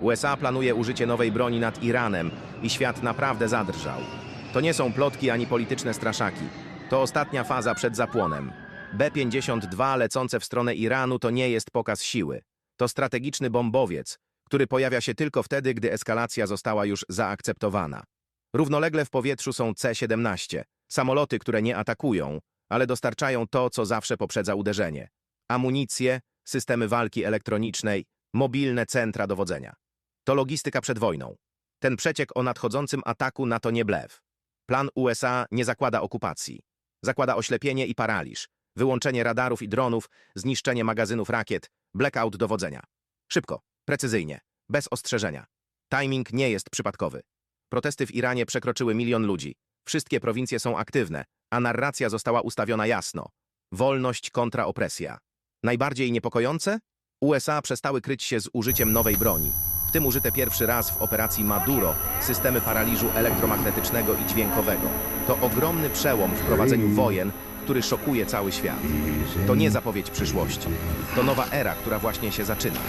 USA planuje użycie nowej broni nad Iranem i świat naprawdę zadrżał. To nie są plotki ani polityczne straszaki. To ostatnia faza przed zapłonem. B-52 lecące w stronę Iranu to nie jest pokaz siły. To strategiczny bombowiec, który pojawia się tylko wtedy, gdy eskalacja została już zaakceptowana. Równolegle w powietrzu są C-17, samoloty, które nie atakują, ale dostarczają to, co zawsze poprzedza uderzenie. Amunicję, systemy walki elektronicznej, mobilne centra dowodzenia. To logistyka przed wojną. Ten przeciek o nadchodzącym ataku na to nie blef. Plan USA nie zakłada okupacji. Zakłada oślepienie i paraliż, wyłączenie radarów i dronów, zniszczenie magazynów rakiet, blackout dowodzenia. Szybko, precyzyjnie, bez ostrzeżenia. Timing nie jest przypadkowy. Protesty w Iranie przekroczyły milion ludzi. Wszystkie prowincje są aktywne, a narracja została ustawiona jasno. Wolność kontra opresja. Najbardziej niepokojące? USA przestały kryć się z użyciem nowej broni. W tym użyte pierwszy raz w operacji Maduro systemy paraliżu elektromagnetycznego i dźwiękowego. To ogromny przełom w prowadzeniu wojen, który szokuje cały świat. To nie zapowiedź przyszłości. To nowa era, która właśnie się zaczyna.